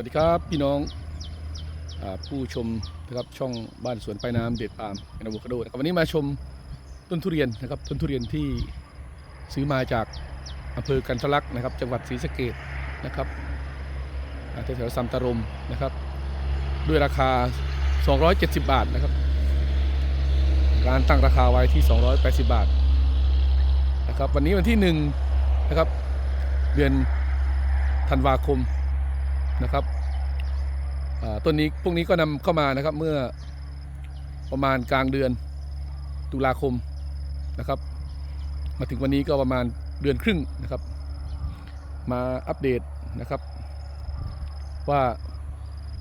วัสดีครับพี่น้องอผู้ชมนะครับช่องบ้านสวนปลายน้ำเด็ดปาล์มเป็นอะโวคาโดนะครับวันนี้มาชมต้นทุเรียนนะครับต้นทุเรียนที่ซื้อมาจากอำเภอกันทลักนะครับ จังหวัดศรีสะเกดนะครับแถวๆซัมตารมนะครับ ด้วยราคา 270 บาทนะครับร้านตั้งราคาไว้ที่ 280 บาทนะครับ วันนี้วันที่หนึ่งนะครับเดือนธันวาคม นะครับต้นนี้พวกนี้ก็นำเข้ามานะครับเมื่อประมาณกลางเดือนตุลาคมนะครับ มาถึงวันนี้ก็ประมาณเดือนครึ่งนะครับ มาอัปเดตนะครับ ว่า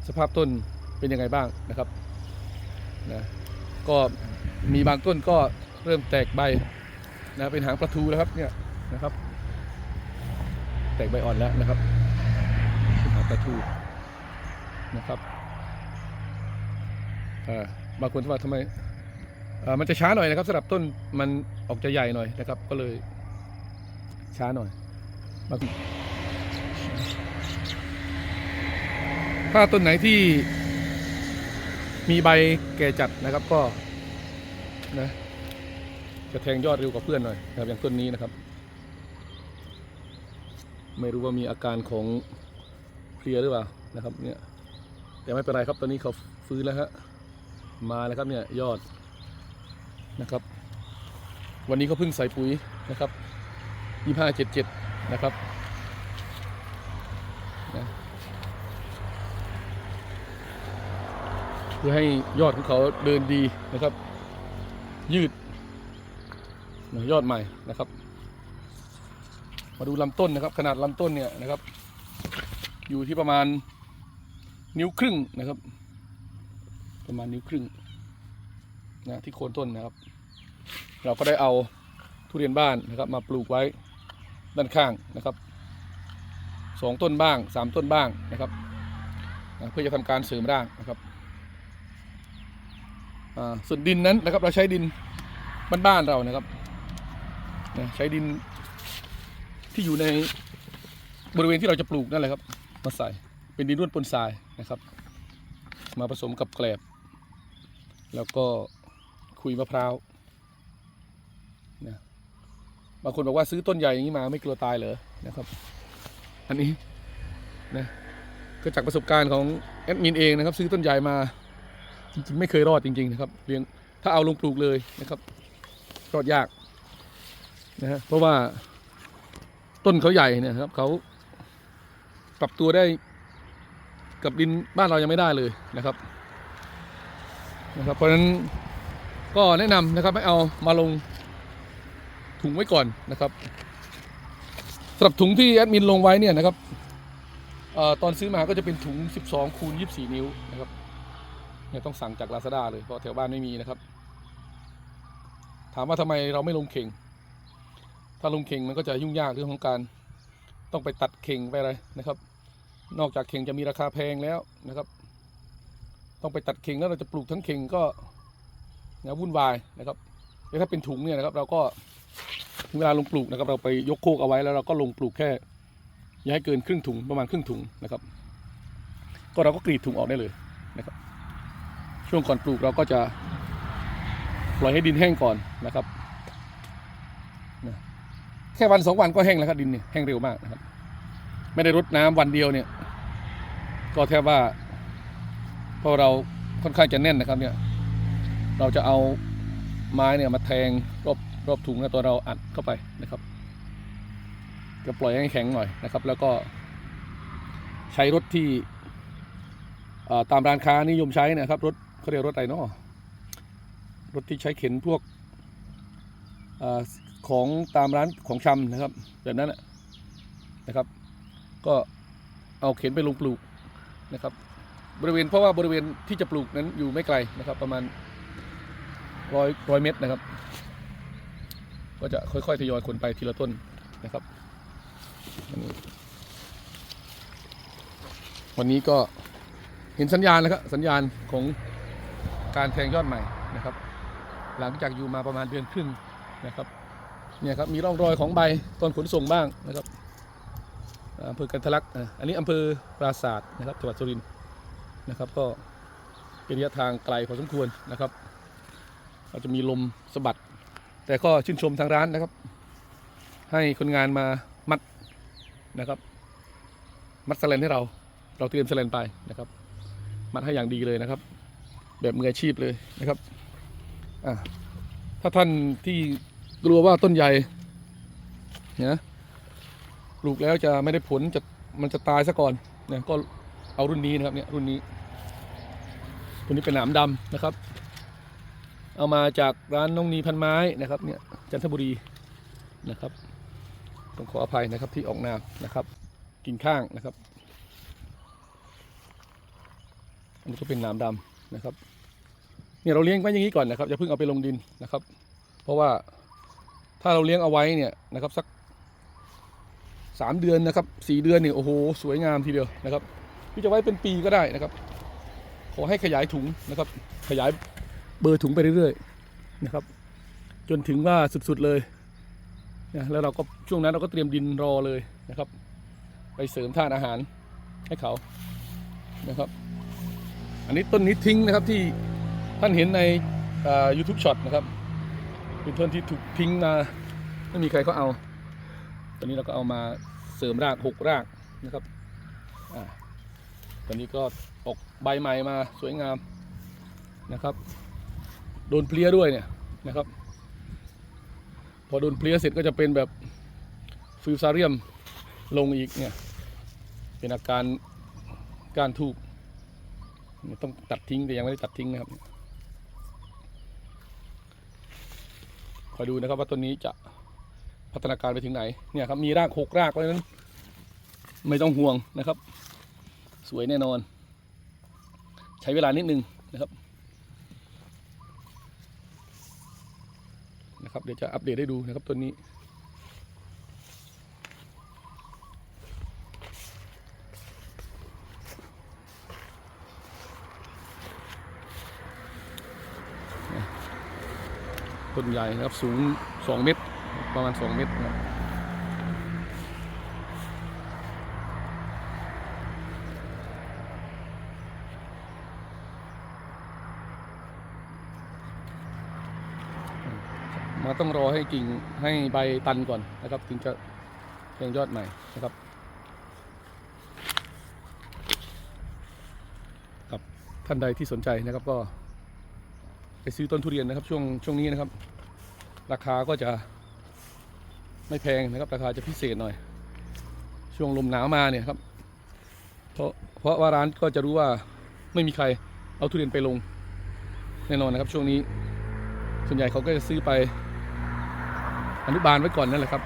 สภาพต้นเป็นยังไงบ้างนะครับนะก็มีบางต้นก็เริ่มแตกใบนะเป็นหางปลาทูแล้วครับเนี่ยนะครับ แตกใบอ่อนแล้วนะครับ ป็นหางปลาทูนะครับบางคนว่าทำไมมันจะช้าหน่อยนะครับสำหรับต้นมันออกจะใหญ่หน่อยนะครับ ก็เลยช้าหน่อยบางถ้าต้นไหนที่มีใบแก่จัดนะครับก็นะจะแทงยอดเร็วกว่าเพื่อนหน่อยนะครับอย่างต้นนี้นะครับ ไม่รู้ว่ามีอาการของ เพลียหรือเปล่านะครับเนี่ยแต่ไม่เป็นไรครับตอนนี้เขาฟื้นแล้วฮะมาแล้วครับเนี่ยยอดนะครับ วันนี้เขาเพิ่งใส่ปุ๋ยนะครับยี่ห้าเจ็ดเจ็ดนะครับนะเพื่อให้ยอดของเขาเดินดีนะครับ ยืดยอดใหม่นะครับ มาดูลำต้นนะครับ ขนาดลำต้นเนี่ยนะครับ อยู่ที่ประมาณนิ้วครึ่งนะครับ ประมาณนิ้วครึ่งนะที่โคนต้นนะครับ เราก็ได้เอาทุเรียนบ้านนะครับ มาปลูกไว้ด้านข้างนะครับสองต้นบ้างสามต้นบ้างนะครับนะเพื่อจะทำการเสริมร่างนะครับส่วนดินนั้นนะครับ เราใช้ดินบ้านๆเรานะครับนะใช้ดินที่อยู่ในบริเวณที่เราจะปลูกนั่นแหละครับ มาใส่ เป็นดินร่วนปนทรายนะครับ มาผสมกับแกลบ แล้วก็คุยมะพร้าวนะบางคนบอกว่าซื้อต้นใหญ่อย่างนี้มาไม่กลัวตายเหรอนะครับ อันนี้นะก็จากประสบการณ์ของแอดมินเองนะครับ ซื้อต้นใหญ่มาจริงๆไม่เคยรอดจริง ๆ นะครับเลี้ยงถ้าเอาลงปลูกเลยนะครับรอดยากนะฮะเพราะว่าต้นเขาใหญ่เนี่ยครับเขา ปรับตัวได้กับดินบ้านเรายังไม่ได้เลยนะครับนะครับ เพราะฉะนั้นก็แนะนำนะครับให้เอามาลงถุงไว้ก่อนนะครับสำหรับถุงที่แอดมินลงไว้เนี่ยนะครับอตอนซื้อมาก็จะเป็นถุง 12คูณ24 นิ้วนะครับเนี่ยต้องสั่งจาก Lazada เลยเพราะแถวบ้านไม่มีนะครับ ถามว่าทำไมเราไม่ลงเข่ง ถ้าลงเข่งมันก็จะยุ่งยากเรื่องของการต้องไปตัดเข่งไปอะไรนะครับ นอกจากเข่งจะมีราคาแพงแล้วนะครับ ต้องไปตัดเข่งแล้วเราจะปลูกทั้งเข่งก็นะวุ่นวายนะครับแต่ถ้าเป็นถุงเนี่ยนะครับ เราก็ถึงเวลาลงปลูกนะครับ เราไปยกโคกเอาไว้แล้วเราก็ลงปลูกแค่อย่าให้เกินครึ่งถุงประมาณครึ่งถุงนะครับ ก็เราก็กรีดถุงออกได้เลยนะครับ ช่วงก่อนปลูกเราก็จะปล่อยให้ดินแห้งก่อนนะครับแค่วันสองวันก็แห้งแล้วครับดินเนี่ยแห้งเร็วมากนะครับ ไม่ได้รดน้ำวันเดียวเนี่ย ก็แทบว่าพราะเราค่อนข้างจะแน่นนะครับเนี่ยเราจะเอาไม้เนี่ยมาแทงรอบรอบถุงแล้วตัวเราอัดเข้าไปนะครับจะปล่อยให้แข็งหน่อยนะครับ แล้วก็ใช้รถที่ตามร้านค้านิยมใช้นะครับรถเขาเรียกรถอะไรเนาะรถที่ใช้เข็นพวกอของตามร้านของชำนะครับแบบนั้นนะนะครับ ก็เอาเข็นไปลงปลูก นะครับบริเวณเพราะว่าบริเวณที่จะปลูกนั้นอยู่ไม่ไกลนะครับ ประมาณร้อยร้อยเมตรนะครับ ก็จะค่อยๆทยอยขนไปทีละต้นนะครับ วันนี้ก็เห็นสัญญาณแล้วครับสัญญาณของการแทงยอดใหม่นะครับ หลังจากอยู่มาประมาณเดือนครึ่งนะครับเนี่ยครับมีร่องรอยของใบตอนขนส่งบ้างนะครับ อำเภอกันทะลักอันนี้อำเภอปราศาสตร์นะครับจังหวัดสุรินทร์นะครับ ก็เป็นระยะทางไกลพอสมควรนะครับก็จะมีลมสะบัด แต่ก็ชื่นชมทางร้านนะครับ ให้คนงานมามัดนะครับ มัดสแลนให้เราเราเตรียมสแลนไปนะครับ มัดให้อย่างดีเลยนะครับ แบบมืออาชีพเลยนะครับถ้าท่านที่กลัวว่าต้นใหญ่เนะ ปลูกแล้วจะไม่ได้ผลจะมันจะตายซะก่อนเนี่ยก็เอารุ่นนี้นะครับเนี่ยรุ่นนี้รุ่นนี้เป็นหนามดำนะครับ เอามาจากร้านน้องนีพันไม้นะครับเนี่ยจันทบุรีนะครับต้องขออภัยนะครับที่ออกนามนะครับ กิ่งข้างนะครับอันนี้ก็เป็นหนามดำนะครับเนี่ยเราเลี้ยงไว้อย่างนี้ก่อนนะครับอย่าเพิ่งเอาไปลงดินนะครับ เพราะว่าถ้าเราเลี้ยงเอาไว้เนี่ยนะครับสัก สามเดือนนะครับสี่เดือนเนี่ยโอ้โหสวยงามทีเดียวนะครับที่จะไว้เป็นปีก็ได้นะครับ ขอให้ขยายถุงนะครับ ขยายเบอร์ถุงไปเรื่อยๆนะครับ จนถึงว่าสุดๆเลยนะแล้วเราก็ช่วงนั้นเราก็เตรียมดินรอเลยนะครับ ไปเสริมธาตุอาหารให้เขานะครับ อันนี้ต้นนี้ทิ้งนะครับที่ท่านเห็นในยูทูบช็อตนะครับเป็นต้นที่ถูกทิ้งมาไม่มีใครเขาเอา ตอนนี้เราก็เอามา เสริมรากหกรากนะครับอตอนนี้ก็ออกใบใหม่มาสวยงามนะครับ โดนเพลี้ยด้วยเนี่ยนะครับ พอโดนเพลี้ยเสร็จก็จะเป็นแบบฟิวซาเรียมลงอีกเนี่ยเป็นอาการการถูกต้องตัดทิ้งแต่ยังไม่ได้ตัดทิ้งนะครับคอยดูนะครับว่าต้นนี้จะ พัฒนาการไปถึงไหนเนี่ยครับมีรากหกรากเพราะฉะนั้น ไม่ต้องห่วงนะครับ สวยแน่นอน ใช้เวลานิดนึงนะครับนะครับเดี๋ยวจะอัปเดตให้ดูนะครับต้นนี้ ต้นใหญ่นะครับสูง 2 เมตร ประมาณ 2 เมตรนะมาต้องรอให้กิ่งให้ใบตันก่อนนะครับถึงจะแทงยอดใหม่นะครับกับท่านใดที่สนใจนะครับก็ ไปซื้อต้นทุเรียนนะครับช่วงช่วงนี้นะครับ ราคาก็จะ ไม่แพงนะครับ ราคาจะพิเศษหน่อย ช่วงลมหนาวมาเนี่ยครับ เพราะเพราะว่าร้านก็จะรู้ว่าไม่มีใครเอาทุเรียนไปลง แน่นอนนะครับ ช่วงนี้ ส่วนใหญ่เขาก็จะซื้อไปอนุบาลไว้ก่อนนั่นแหละครับ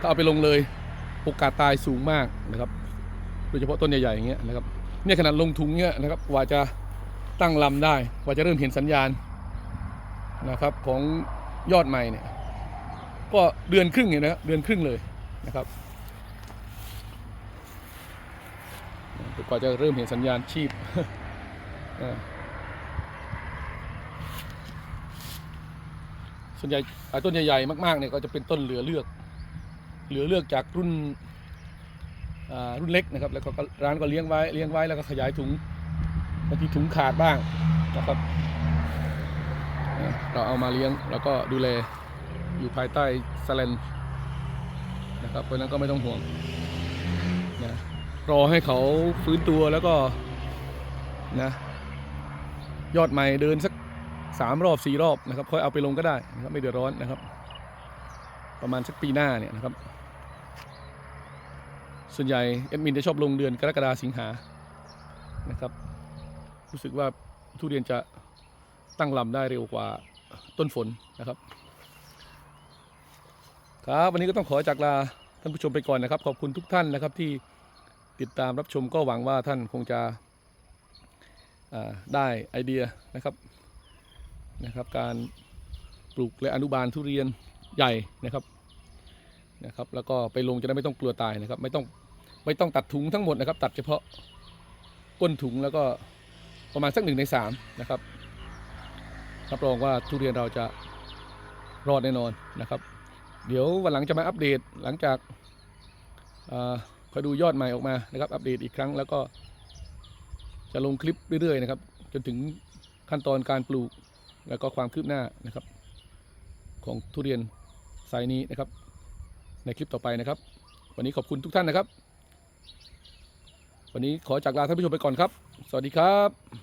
ถ้าเอาไปลงเลยโอกาสตายสูงมากนะครับโดยเฉพาะต้นใหญ่ๆอย่างเงี้ยนะครับเนี่ยขนาดลงถุงเงี้ยนะครับกว่าจะตั้งลำได้กว่าจะเริ่มเห็นสัญญาณนะครับของยอดใหม่เนี่ย ก็เดือนครึ่งเนี่ยนะเดือนครึ่งเลยนะครับกว่าจะเริ่มเห็นสัญญาณชีพส่วนใหญ่อ่าต้นใหญ่ๆมากๆเนี่ยก็จะเป็นต้นเหลือเลือก เหลือเลือกจากรุ่นรุ่นเล็กนะครับ แล้วก็ร้านก็เลี้ยงไว้เลี้ยงไว้แล้วก็ขยายถุงบางทีถุงขาดบ้างนะครับ เราเอามาเลี้ยงแล้วก็ดูแล อยู่ภายใต้สแลนนะครับ เพราะฉะนั้นก็ไม่ต้องห่วงนะรอให้เขาฟื้นตัวแล้วก็นะยอดใหม่เดินสักสามรอบสี่รอบนะครับค่อยเอาไปลงก็ได้นะครับไม่เดือดร้อนนะครับ ประมาณสักปีหน้าเนี่ยนะครับ ส่วนใหญ่เอ็ดมินจะชอบลงเดือนกรกฎาสิงหานะครับรู้สึกว่าทุเรียนจะตั้งลำได้เร็วกว่าต้นฝนนะครับ ครับวันนี้ก็ต้องขอจากลาท่านผู้ชมไปก่อนนะครับ ขอบคุณทุกท่านนะครับที่ติดตามรับชมก็หวังว่าท่านคงจะได้ไอเดียนะครับนะครับ การปลูกและอนุบาลทุเรียนใหญ่นะครับนะครับ แล้วก็ไปลงจะได้ไม่ต้องกลัวตายนะครับ ไม่ต้องไม่ต้องตัดถุงทั้งหมดนะครับ ตัดเฉพาะก้นถุงแล้วก็ประมาณสักหนึ่งในสามนะครับรับรองว่าทุเรียนเราจะรอดแน่นอนนะครับ เดี๋ยววันหลังจะมาอัปเดตหลังจากอ่าคอยดูยอดใหม่ออกมานะครับ อัปเดตอีกครั้งแล้วก็ จะลงคลิปเรื่อยๆนะครับ จนถึงขั้นตอนการปลูกแล้วก็ความคืบหน้านะครับ ของทุเรียนไซส์นี้นะครับ ในคลิปต่อไปนะครับ วันนี้ขอบคุณทุกท่านนะครับ วันนี้ขอจากลาท่านผู้ชมไปก่อนครับ สวัสดีครับ